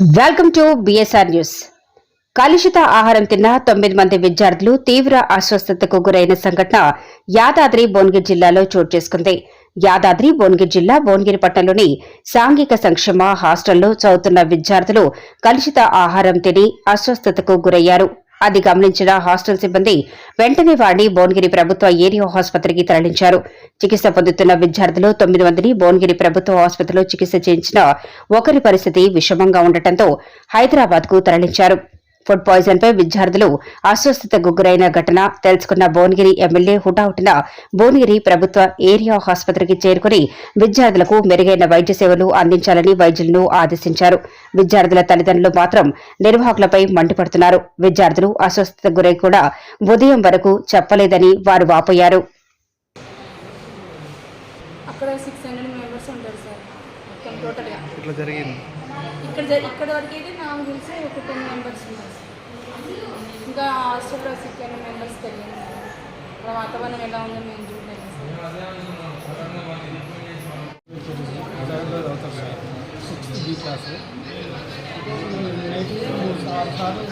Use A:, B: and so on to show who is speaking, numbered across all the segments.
A: Welcome to BSR news కలుషిత ఆహారం తిన్న తొమ్మిది మంది విద్యార్థులు తీవ్ర అస్వస్థతకు గురైన సంఘటన యాదాద్రి భువనగిరి జిల్లాలో చోటు చేసుకుంది. యాదాద్రి భువనగిరి జిల్లా భువనగిరి సాంఘిక సంక్షేమ హాస్టల్లో చదువుతున్న విద్యార్థులు కలుషిత ఆహారం తిని అస్వస్థతకు గురయ్యారు. అది గమనించిన హాస్టల్ సిబ్బంది వెంటనే వాడిని భువనగిరి ప్రభుత్వ ఏరియా ఆసుపత్రికి తరలించారు. చికిత్స పొందుతున్న విద్యార్థులు తొమ్మిది మందిని భువనగిరి ప్రభుత్వ ఆసుపత్రిలో చికిత్స చేయించిన ఒకరి పరిస్థితి విషమంగా ఉండటంతో హైదరాబాద్కు తరలించారు. ఫుడ్ పాయిజన్ పై విద్యార్థులు అస్వస్థతకు గురైన ఘటన తెలుసుకున్న భువనగిరి ఎమ్మెల్యే హుటాహుటిన భువనగిరి ప్రభుత్వ ఏరియా ఆసుపత్రికి చేరుకుని విద్యార్థులకు మెరుగైన వైద్య సేవలు అందించాలని వైద్యులను ఆదేశించారు. విద్యార్థుల తల్లిదండ్రులు మాత్రం నిర్వాహకులపై మండిపడుతున్నారు. విద్యార్థులు అస్వస్థతకు గురై కూడా ఉదయం వరకు చెప్పలేదని వారు వాపోయారు.
B: అక్కడ సిక్స్ హండ్రెడ్ మెంబర్స్ ఉంటారు సార్. మొత్తం టోటల్గా.
C: ఇట్లా జరిగింది?
B: ఇక్కడ ఇక్కడ వరకు అయితే నాకు తెలిసి ఒక టెన్ మెంబర్స్ ఉన్నారు. ఇంకా హాస్టల్లో సిక్స్ హండ్రెడ్ మెంబర్స్ తెలియదు. అక్కడ వాతావరణం ఎలా ఉందో మేము చూడలేదు.
D: సిక్స్త్ బి క్లాస్ సార్లు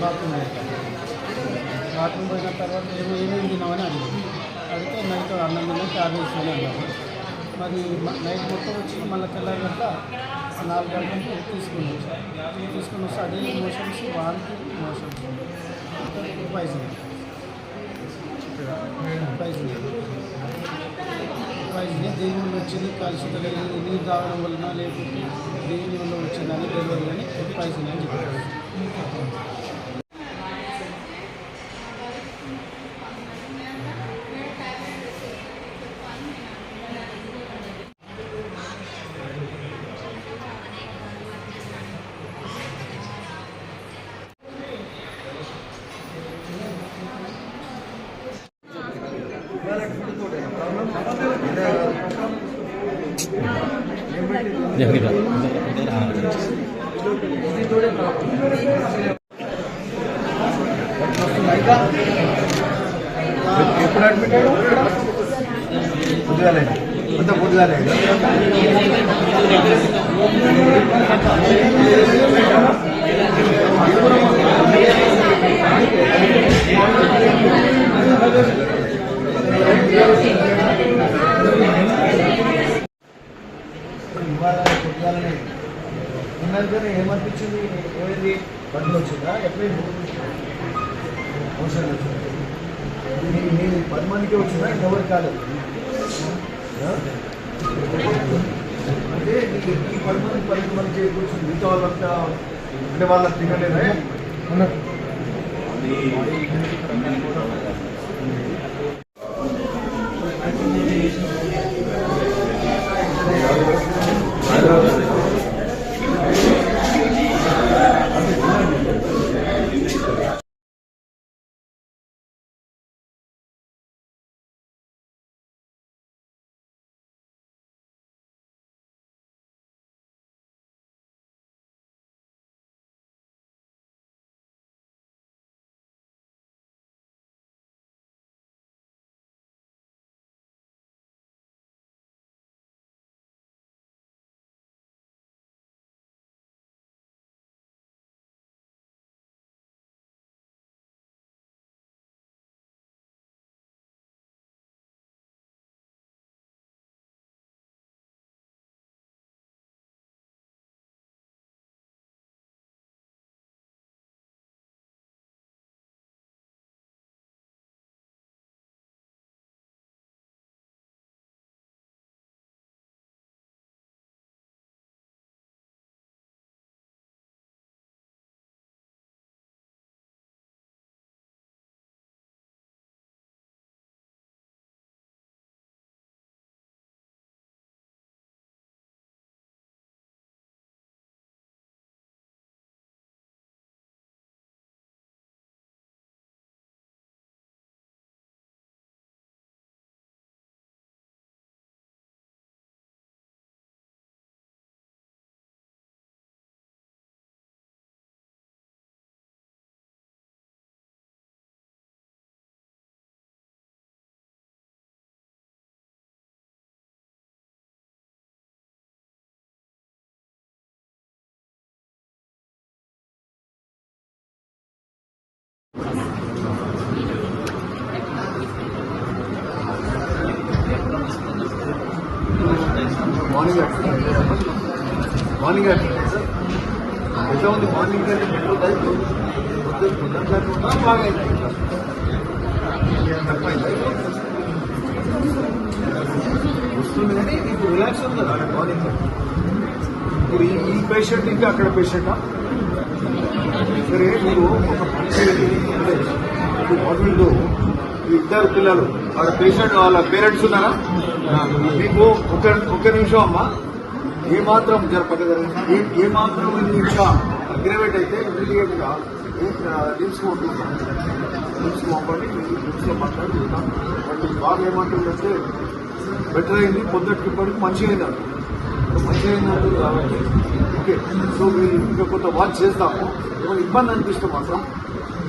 D: బాత్రూమ్ బాత్రూమ్ పోయిన తర్వాత ఏమో ఏమేమి తిన్నామని అడిగింది అడిగితే నైట్ అన్నం తిన్నాం ట్యాబ్లెట్స్ అని అన్నారు మరి నైట్ మొత్తం వచ్చి మళ్ళీ తెల్లారి నాలుగు గంటలకు తీసుకున్నాం. సార్ తీసుకుని వస్తే అదే మోషన్స్ వారికి మోషన్స్. పాయిజన్ పాయిజన్ వైద్య దేని వల్ల వచ్చింది? కలుషిత లేదు నీరు తాగడం వలన లేకపోతే దేని వల్ల వచ్చిందని తెలియదు కానీ పాయిజన్ అని చెప్పారు.
C: ఎప్పుడు అడ్మిట్ అయ్యాడు పొద్దుగాలే అంత పొద్దుగాలే ఇవాళ పొద్దుగాలనే ఉన్నది ఏమనిపించింది? ఏమైంది? బండ్లు వచ్చిందా? ఎప్పుడైంది? అవసరం వచ్చింది? మీ మీ పది మందికి వచ్చిందా? ఎవరికి కాలేదు ఆ? అంటే ఈ పది మంది పది మంది చేయకూడదు మిగతా వాళ్ళంతా అంటే వాళ్ళకి తినలేదా మార్నింగ్ మార్నింగ్ ఎట్లా ఉంది మార్నింగ్ బాగా వస్తుంది కానీ ఇప్పుడు రిలాక్స్ ఉంది కదా మార్నింగ్ ఇప్పుడు ఈ పేషెంట్ ఇంకా అక్కడ పేషెంటా సరే మీరు ఒక మంచి గవర్నమెంట్ ఇద్దరు పిల్లలు వాళ్ళ పేషెంట్ వాళ్ళ పేరెంట్స్ ఉన్నారా? మీకు ఒక ఒక నిమిషం అమ్మా. ఏ మాత్రం జరపక ఏ ఏ మాత్రం ఇంకా అగ్రిమెంట్ అయితే ఇమీడియట్గా లిమ్స్ ఉంటుంది పంపండి లో మాట్లాడుతున్నాం బట్ బాగా ఏమంటుందంటే బెటర్ అయింది పొద్దుటికి ఇప్పటికి మంచిగా అయినారు మంచిగా అయింది కాబట్టి ఓకే. సో మీరు ఇంకా కొంత వాచ్ చేస్తాము. ఏమైనా ఇబ్బంది అనిపిస్తే మాత్రం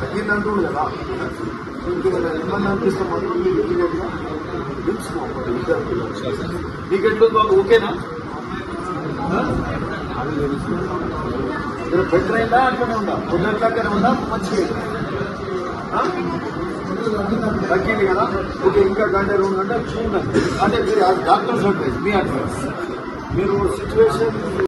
C: తగ్గింది అంటుండు కదా సో ఇబ్బంది అనిపిస్తే మాత్రం మీరు ఇమీడియట్గా తెలుసుకోవాలి విద్యార్థులు. ఇద్దరు పిల్లలు మీకు ఎట్లుంది వాళ్ళు ఓకేనా? మీరు బెటర్ అయిందా అట్లనే ఉందా? పొద్దున్న దగ్గర ఉందా? మంచిగా తగ్గింది కదా? ఓకే ఇంకా గంట రెండు గంటలు చూడండి. అంటే మీరు డాక్టర్స్ అంటే మీ అడ్వైస్ మీరు సిచ్యువేషన్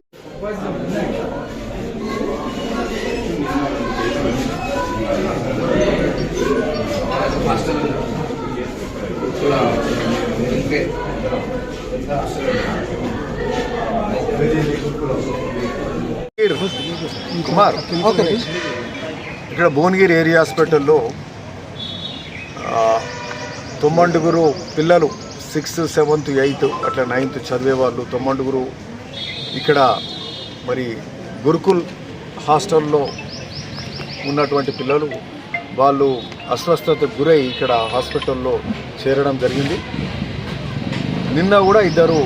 C: కుమార్. ఇక్కడ భువనగిరి ఏరియా హాస్పిటల్లో తొమ్మండుగురు పిల్లలు సిక్స్త్ సెవెంత్ ఎయిత్ అట్లా నైన్త్ చదివే వాళ్ళు తొమ్మండుగురు ఇక్కడ మరి గురుకుల్ హాస్టల్లో ఉన్నటువంటి పిల్లలు వాళ్ళు అస్వస్థతకు గురై ఇక్కడ హాస్పిటల్లో చేరడం జరిగింది. నిన్న కూడా ఇద్దరు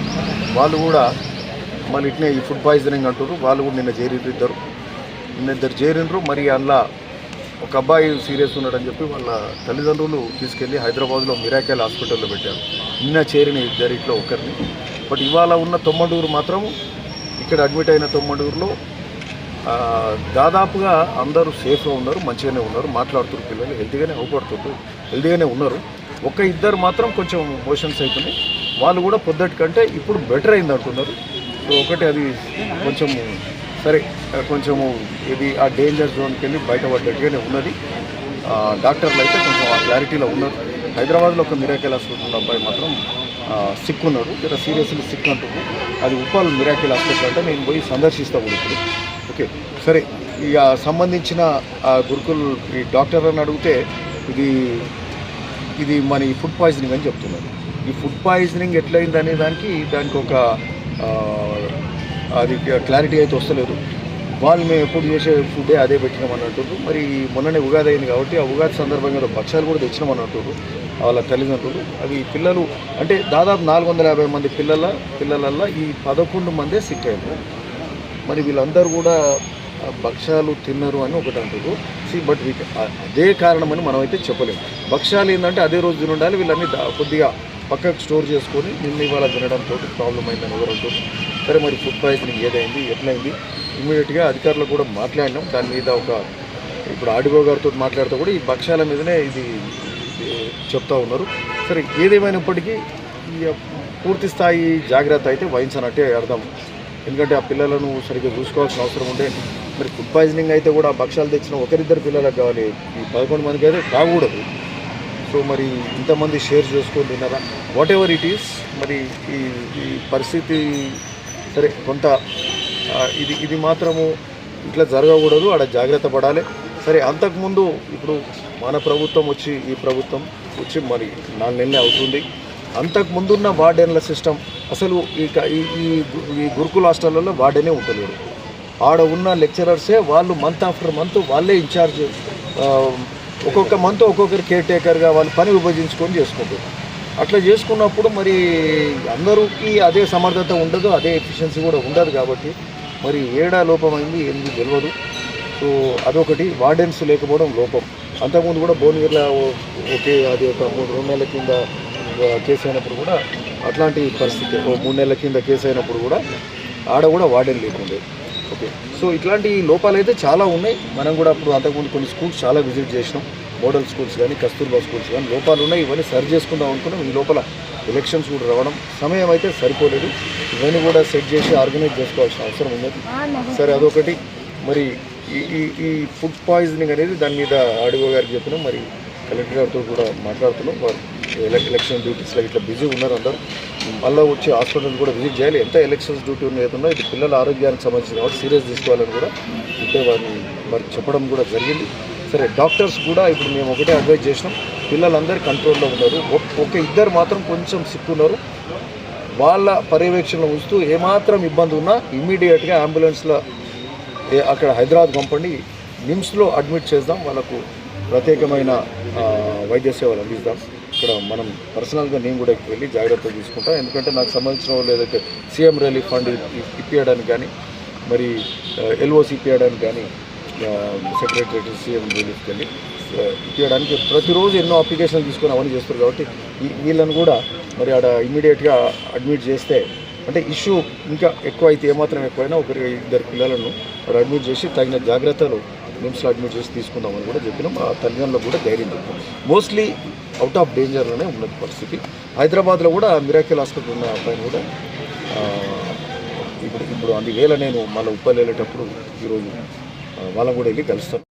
C: వాళ్ళు కూడా మళ్ళీ ఇట్నే ఈ ఫుడ్ పాయిజనింగ్ అంటారు వాళ్ళు కూడా నిన్న చేరిండ్రు ఇద్దరు నిన్న ఇద్దరు చేరిండ్రు. మరి అందులో ఒక అబ్బాయి సీరియస్ ఉన్నాడని చెప్పి వాళ్ళ తల్లిదండ్రులు తీసుకెళ్ళి హైదరాబాద్లో మిరాకెల్ హాస్పిటల్లో పెట్టారు. నిన్న చేరిన ఇద్దరిట్లో ఒకరిని. బట్ ఇవాళ ఉన్న తొమ్మండూరు మాత్రం ఇక్కడ అడ్మిట్ అయిన తొమ్మండూరులో దాదాపుగా అందరూ సేఫ్గా ఉన్నారు మంచిగానే ఉన్నారు మాట్లాడుతున్నారు పిల్లలు హెల్తీగానే అవపడుతుంటారు హెల్తీగానే ఉన్నారు. ఒక ఇద్దరు మాత్రం కొంచెం మోషన్స్ అవుతున్నాయి వాళ్ళు కూడా పొద్దుటి కంటే ఇప్పుడు బెటర్ అయింది అంటున్నారు. సో ఒకటి అది కొంచెం సరే కొంచెము ఇది ఆ డేంజర్ జోన్కి వెళ్ళి బయటపడ్డట్టుగానే ఉన్నది. డాక్టర్లు అయితే కొంచెం ఆ క్లారిటీలో ఉన్నారు. హైదరాబాద్లో ఒక మిరాకెల్ హాస్పిటల్ అబ్బాయి మాత్రం సిక్ ఉన్నాడు జర సీరియస్లీ సిక్ అంటున్నారు అది ఉప్పాల్ మిరాకిల్ హాస్పిటల్ అంటే నేను పోయి సందర్శిస్తాను ఇప్పుడు. ఓకే సరే ఇక సంబంధించిన ఆ గురుకుల్ ఈ డాక్టర్ అని అడిగితే ఇది ఇది మన ఈ ఫుడ్ పాయిజనింగ్ అని చెప్తున్నారు. ఈ ఫుడ్ పాయిజనింగ్ ఎట్లయింది దానికి దానికి ఒక అది క్లారిటీ అయితే వస్తలేదు. వాళ్ళు మేము ఎప్పుడు చేసే ఫుడ్డే అదే పెట్టినాం అంటున్నారు మరి మొన్ననే ఉగాది అయింది కాబట్టి ఆ ఉగాది సందర్భంగా భక్ష్యాలు కూడా తెచ్చినాం అన్నట్టు వాళ్ళ తల్లిదండ్రులు. అవి పిల్లలు అంటే దాదాపు నాలుగు వందల యాభై మంది పిల్లల పిల్లలల్లో ఈ పదకొండు మందే సిక్ అయ్యారు మరి వీళ్ళందరూ కూడా భక్ష్యాలు తిన్నారు అని ఒకటి అంటారు సి బట్ వీ అదే కారణమని మనమైతే చెప్పలేము భక్ష్యాలు ఏంటంటే అదే రోజు తినుండాలి ఉండాలి కొద్దిగా పక్కకు స్టోర్ చేసుకొని నిన్న ఇవాళ తినడంతో ప్రాబ్లం అయిందని ఎవరు సరే మరి ఫుడ్ పాయిజనింగ్ ఏదైంది ఎట్లయింది? ఇమీడియట్గా అధికారులు కూడా మాట్లాడినాం. దాని మీద ఒక ఇప్పుడు ఆడిగో గారితో మాట్లాడుతూ కూడా ఈ భక్ష్యాల మీదనే ఇది చెప్తా ఉన్నారు. సరే ఏదేమైనప్పటికీ ఈ పూర్తి స్థాయి జాగ్రత్త అయితే వహించనట్టే అర్థం. ఎందుకంటే ఆ పిల్లలను సరిగ్గా చూసుకోవాల్సిన అవసరం ఉండే మరి ఫుడ్ పాయిజనింగ్ అయితే కూడా ఆ భక్ష్యాలు తెచ్చిన ఒకరిద్దరు పిల్లలకు కావాలి. ఈ పదకొండు మందికి అయితే కాకూడదు సో మరి ఇంతమంది షేర్ చేసుకొని తిన్నారా? వాట్ ఎవర్ ఇట్ ఈస్ మరి ఈ ఈ పరిస్థితి సరే కొంత ఇది ఇది మాత్రము ఇట్లా జరగకూడదు ఆడ జాగ్రత్త పడాలి. సరే అంతకుముందు ఇప్పుడు మన ప్రభుత్వం వచ్చి ఈ ప్రభుత్వం వచ్చి మరి నాలుగు నెలలే అవుతుంది. అంతకు ముందున్న వార్డెన్ల సిస్టమ్ అసలు ఈ ఈ ఈ ఈ గురుకుల హాస్టల్లో వార్డెనే ఉంటలేడు. ఆడ ఉన్న లెక్చరర్సే వాళ్ళు మంత్ ఆఫ్టర్ మంత్ వాళ్ళే ఇన్ఛార్జ్ ఒక్కొక్క మంత్ ఒక్కొక్కరు కేర్ టేకర్గా వాళ్ళు పని విభజించుకొని చేసుకుంటారు అట్లా చేసుకున్నప్పుడు మరి అందరికీ అదే సమర్థత ఉండదు అదే ఎఫిషియన్సీ కూడా ఉండదు కాబట్టి మరి ఏడా లోపమైంది ఏంది తెలియదు సో అదొకటి. వార్డెన్స్ లేకపోవడం లోపం. అంతకుముందు కూడా భువనగిరిలో ఓ- ఒకే అది ఒక మూడు రెండు నెలల కింద కేసు అయినప్పుడు కూడా అట్లాంటి పరిస్థితి. ఓ మూడు నెలల కింద కేసు అయినప్పుడు కూడా ఆడ కూడా వార్డెన్ లేకుండే. ఓకే. సో ఇట్లాంటి లోపాలు అయితే చాలా ఉన్నాయి. మనం కూడా అప్పుడు అంతకుముందు కొన్ని స్కూల్స్ చాలా విజిట్ చేసినాం. మోడల్ స్కూల్స్ కానీ కస్తూర్బా స్కూల్స్ కానీ లోపాలు ఉన్నాయి. ఇవన్నీ సరి చేసుకుందాం అనుకున్నాం. ఈ లోపల ఎలక్షన్స్ కూడా రావడం సమయం అయితే సరిపోలేదు. ఇవన్నీ కూడా సెట్ చేసి ఆర్గనైజ్ చేసుకోవాల్సిన అవసరం ఉన్నది సరే అదొకటి. మరి ఈ ఈ ఈ ఫుడ్ పాయిజనింగ్ అనేది దాని మీద ఆడిగో గారికి చెప్పినాం. మరి కలెక్టర్ గారితో కూడా మాట్లాడుతున్నాం. వారు ఎలక్షన్ డ్యూటీస్లో ఇట్లా బిజీ ఉన్నారు అందరూ. మళ్ళీ వచ్చి హాస్పిటల్ కూడా విజిట్ చేయాలి. ఎంత ఎలక్షన్స్ డ్యూటీ ఉన్న ఇది పిల్లల ఆరోగ్యానికి సంబంధించిన కాబట్టి సీరియస్ తీసుకోవాలని కూడా ఇప్పుడే వారిని మరి చెప్పడం కూడా జరిగింది. సరే డాక్టర్స్ కూడా ఇప్పుడు మేము ఒకటే అడ్వైజ్ చేసినాం. పిల్లలందరూ కంట్రోల్లో ఉన్నారు. ఒక- ఇద్దరు మాత్రం కొంచెం సిక్ ఉన్నారు వాళ్ళ పర్యవేక్షణలో ఉంచుతూ ఏమాత్రం ఇబ్బంది ఉన్నా ఇమ్మీడియట్గా అంబులెన్స్లో అక్కడ హైదరాబాద్ పంపండి. నిమ్స్లో అడ్మిట్ చేద్దాం. వాళ్ళకు ప్రత్యేకమైన వైద్య సేవలు అందిస్తాం ఇక్కడ మనం పర్సనల్గా నేను కూడా వెళ్ళి జాగ్రత్తలు తీసుకుంటాం. ఎందుకంటే నాకు సంబంధించిన వాళ్ళు ఏదైతే సీఎం రిలీఫ్ ఫండ్ ఇప్పించడానికి కానీ మరి ఎల్ఓసి ఇప్పించడానికి కానీ సెక్రటరీ సీఎం రిలీఫ్కి వెళ్ళి ఇప్పించడానికి ప్రతిరోజు ఎన్నో అప్లికేషన్లు తీసుకొని అవన్నీ చేస్తారు కాబట్టి వీళ్ళని కూడా మరి ఆడ ఇమీడియట్గా అడ్మిట్ చేస్తే అంటే ఇష్యూ ఇంకా ఎక్కువ అయితే ఏమాత్రం ఎక్కువైనా ఒకరి ఇద్దరు పిల్లలను మరి అడ్మిట్ చేసి తగిన జాగ్రత్తలు నిమ్స్లో అడ్మిట్ చేసి తీసుకుందామని కూడా చెప్పినాం. ఆ తల్లిదండ్రులకు కూడా ధైర్యం చెప్పాం. మోస్ట్లీ అవుట్ ఆఫ్ డేంజర్లోనే ఉన్న పరిస్థితి. హైదరాబాద్లో కూడా మిరాకిల్ హాస్పిటల్ ఉన్న అబ్బాయిని కూడా ఇప్పుడు ఇప్పుడు అందువేళ నేను మళ్ళీ ఉప్పలు వెళ్ళేటప్పుడు ఈరోజు వాళ్ళని కూడా వెళ్ళి కలుస్తాం.